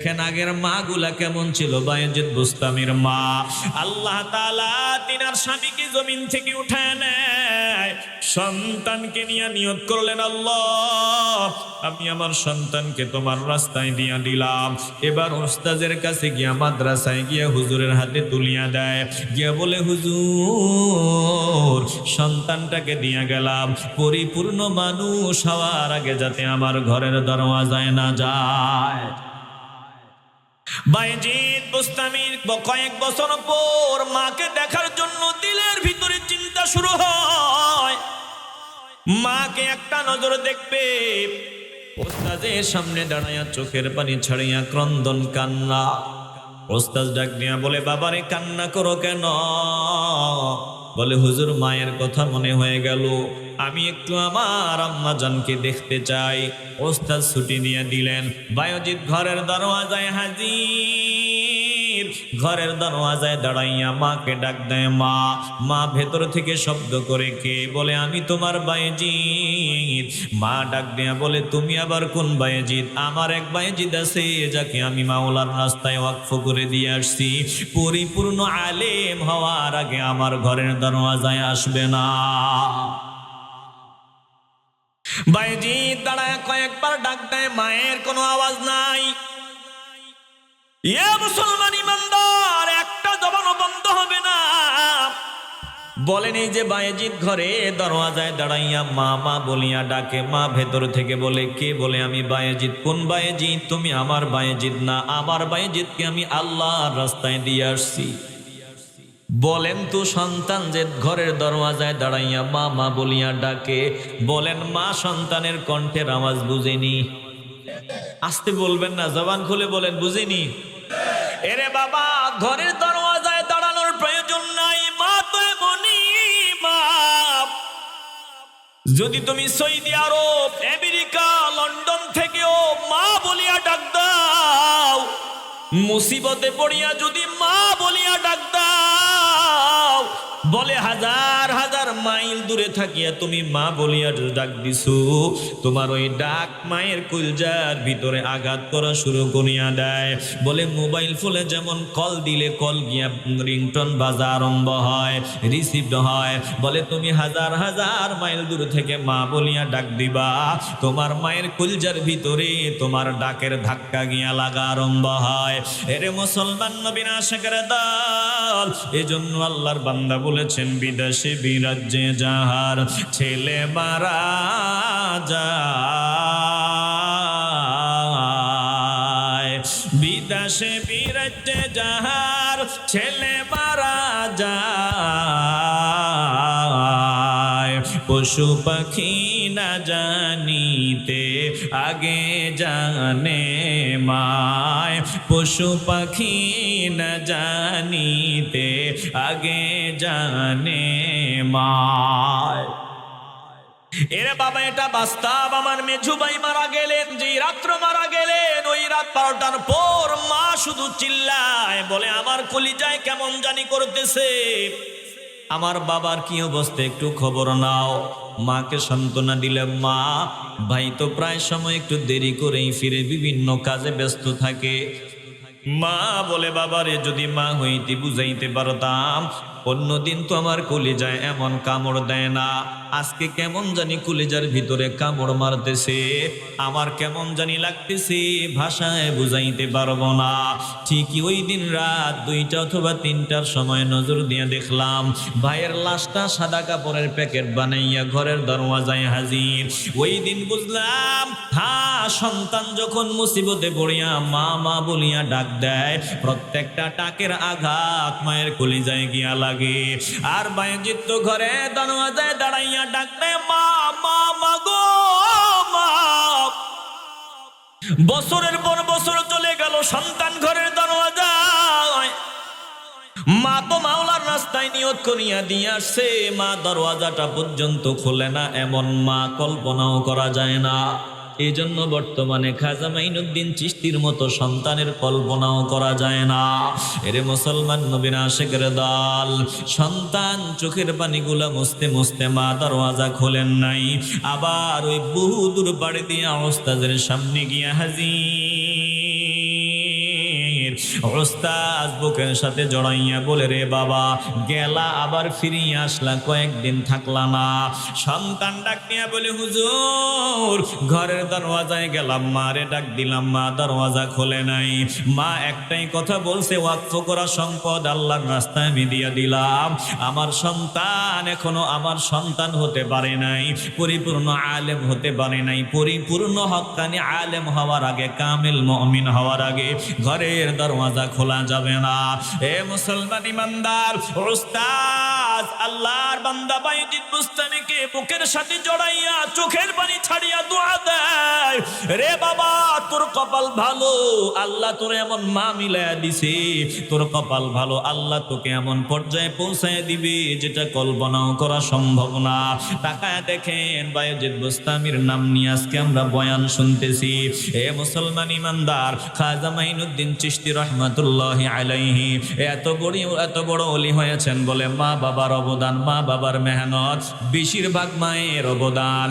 দেখেন আগের মা গুলা কেমন ছিল? বায়জিদ বুস্তামির মা। আল্লাহ তাআলা তিনার স্বামীকে জমিন থেকে উঠায় নেয়। সন্তানকে নিয়ে নিয়ত করলেন, আল্লাহ। আমি আমার সন্তানকে তোমার রাস্তায় দিয়া দিলাম। এবার ওস্তাজের কাছে গিয়া মাদ্রাসায় গিয়া হুজুরের হাতে তুলিয়া দেয়। গিয়া বলে, হুজুর, সন্তানটাকে দিয়া গেলাম। পরিপূর্ণ মানুষ হওয়ার আগে যাতে আমার ঘরের দরওয়াজায় না যায়। বাইজিৎ বুস্তামির কয়েক বছর পর মাকে দেখার জন্য দিলের ভিতরে চিন্তা শুরু হয়। মাকে একটা নজর দেখবে। ওস্তাজের সামনে দাঁড়াইয়া চোখের পানি ছাড়িয়া ক্রন্দন কান্না। ওস্তাজ ডাক দিয়া বলে, বাবারে, কান্না করো কেন? বলে, হুজুর, মায়ের কথা মনে হয়ে গেল। আমি একটু আমার আম্মা জানকে দেখতে চাই। ওস্তাদ ছুটি নিয়ে দিলেন। বায়োজিৎ ঘরের দরওয়াজায় হাজির। ঘরের দরওয়াজায় দাঁড়াইয়া মাকে ডাক দেয়, মা মা ভেতর থেকে শব্দ করে কে বলে, আমি তোমার বায়েজিৎ মা ডাক দেয়া বলে, তুমি আবার কোন বায়েজিৎ আমার এক বায়েজিৎ আছে, যাকে আমি মাওলার রাস্তায় ওয়াকফ করে দিয়ে আসছি। পরিপূর্ণ আলেম হওয়ার আগে আমার ঘরের দরওয়াজায় আসবে না। বাইজিৎ দাঁড়ায় কয়েকবার ডাক দেয়, মায়ের কোনো আওয়াজ নাই। ইয়া মুসলমান ইমানদার, একটা জবানও বন্ধ হবে না। বলেন যে বায়েজিৎ ঘরে দরওয়াজায় দাঁড়াইয়া মা মা বলিয়া ডাকে, মা ভেতর থেকে বলে, কে বলে আমি বায়েজিৎ কোন বায়েজিৎ তুমি আমার বায়েজিৎ না, আমার বায়েজিৎকে আমি আল্লাহর রাস্তায় দিয়ে আসছি। বলেন তো সন্তান যে ঘরের দরওয়াজায় দাঁড়াইয়া মা মা বলিয়া ডাকে, বলেন, মা, সন্তানের কণ্ঠের আওয়াজ বুঝেনি। আসতে বলবেন না, জবান খুলে বলেন, বুঝিনি। এরে বাবা, ঘরের দরওয়াজায় দাঁড়ানোর প্রয়োজন নাই। মা তো এমনই, মা। যদি তুমি সৌদি আরব, আমেরিকা, লন্ডন থেকেও মা বলিয়া ডাক দাও, মুসিবতে পড়িয়া যদি মা বলিয়া ডাক দাও, বলে হাজার হাজার মাইল দূরে থাকিয়া তুমি মা বলিয়া ডাক দিছো। তোমার ওই ডাক মায়ের কুলজার ভিতরে আঘাত করা শুরু করিয়া দেয়। বলে, মোবাইল ফোনে যেমন কল দিলে কল গিয়া রিংটন বাজা আরম্ভ হয়, রিসিভড হয়। বলে, তুমি হাজার হাজার মাইল দূর থেকে মা বলিয়া ডাক দিবা। তোমার মায়ের কুলজার ভিতরে তোমার ডাকের ধাক্কা গিয়া লাগা আরম্ভ হয়। এরে মুসলমান নবীন আশেকের দল, এজন্য আল্লাহর বান্দা বলেছেন, বিদেশে বিরাজ্যে যাহার ছেলে মারা যায়। বিদেশে বিরাজ্যে যাহার ছেলে মারা যায়। পশু পাখি না জানিতে আগে জানে মায়, পশু পাখি না জানিতে, আগে জানে মায়। এরে বাবা, এটা বাস্তব। আমার মেঝু ভাই মারা গেলেন, যে রাত্র মারা গেলেন, ওই রাত বারোটার পর মা শুধু চিল্লায়, বলে, আমার কলিজায় কেমন জানি করতেছে? আমার বাবার কি অবস্থা একটু খবর নাও। মাকে সান্ত্বনা দিলে মা। ভাই তো প্রায় সময় একটু দেরি করেই ফিরে বিভিন্ন কাজে ব্যস্ত থাকে। মা বলে, বাবারে, যদি মা হইতে বুঝাইতে পারতাম অন্যদিন তো আমার কলিজায় এমন কামড় দেয় না। আজকে কেমন জানি কলিজার ভিতরে কামড় মারতেছে। আমার কেমন জানি লাগতেছে, ভাষায় বুঝাইতে পারব না। ঠিকই ওই দিন রাত দুইটা অথবা তিনটার সময় নজর দিয়ে দেখলাম, ভাইয়ের লাশটা সাদা কাপড়ের প্যাকেট বানাইয়া ঘরের দরওয়াজায় হাজির। ওই দিন বুঝলাম হ্যাঁ সন্তান যখন মুসিবতে পড়িয়া মা মা বলিয়া ডাক দেয়, প্রত্যেকটা টাকের আঘাত মায়ের কলিজায় গিয়া লাগে। আর বায়জিৎ তো ঘরে দরওয়াজায় দাঁড়াইয়া ডাক দেয় মা মা মা গো, মা। বছরের পর বছর চলে গেল সন্তান ঘরের দরওয়াজায়। মা তো মাওলার রাস্তায় নিয়ত করিয়া দিয়ে আসছে। মা দরওয়াজাটা পর্যন্ত খোলে না, এমন মা কল্পনাও করা যায় না। এই জন্য বর্তমানে খাজা মাইনুদ্দিন চিস্তির মতো সন্তানের কল্পনাও করা যায় না। এরে মুসলমান নবীন আশেকের দল, সন্তান চোখের পানিগুলা মুছতে মুছতে মা দরওয়াজা খোলেন নাই। আবার ওই বহু দূর বাড়ি দিয়ে অবস্থাদের সামনে গিয়া হাজির। ওস্তাজ বুকের সাথে জড়াইয়া বলে, রে বাবা, গেলা আবার ফিরিয়ে আসলা, কয়েকদিন থাকলা না। সন্তান ডাক নিয়ে বলে, হুজুর, ঘরের দরওয়াজায় গেলাম মারে ডাক দিলাম মা, দরওয়াজা খোলে নাই। মা একটাই কথা বলছে, ওয়াকফ করা সম্পদ আল্লাহর রাস্তায় আমি দিলাম। আমার সন্তান এখনও আমার সন্তান হতে পারে নাই, পরিপূর্ণ আলেম হতে পারে নাই, পরিপূর্ণ হক্কানি আলেম হওয়ার আগে, কামিল মমিন হওয়ার আগে, ঘরের দরওয়াজা খোলা যাবে না। এ মুসলমান ইমানদার ওস্তাদ আল্লাহর বান্দা বাইজিদ বুস্তানিকে বুকের সাথে জড়াইয়া চোখের পানি ছাড়িয়া দোয়া দেয়। রে বাবা, তোর কপাল ভালো, আল্লাহ তোর এমন মা মিলায়া দিছে। তোর কপাল ভালো, আল্লাহ তোকে এমন পর্যায়ে পৌঁছায় দিবে যেটা কল্পনাও করা সম্ভব না। তাকায় দেখেন বায়োজিৎ বুস্তামির নাম নিয়ে আজকে আমরা বয়ান শুনতেছি। এ মুসলমান ইমানদার, খাজা মাইনুদ্দিন চিশতি রহমাতুল্লাহ আলাইহি। এত বড় এত বড় অলি হয়েছেন বলে মা বাবার অবদান, মা বাবার মেহনত, বেশিরভাগ মায়ের অবদান।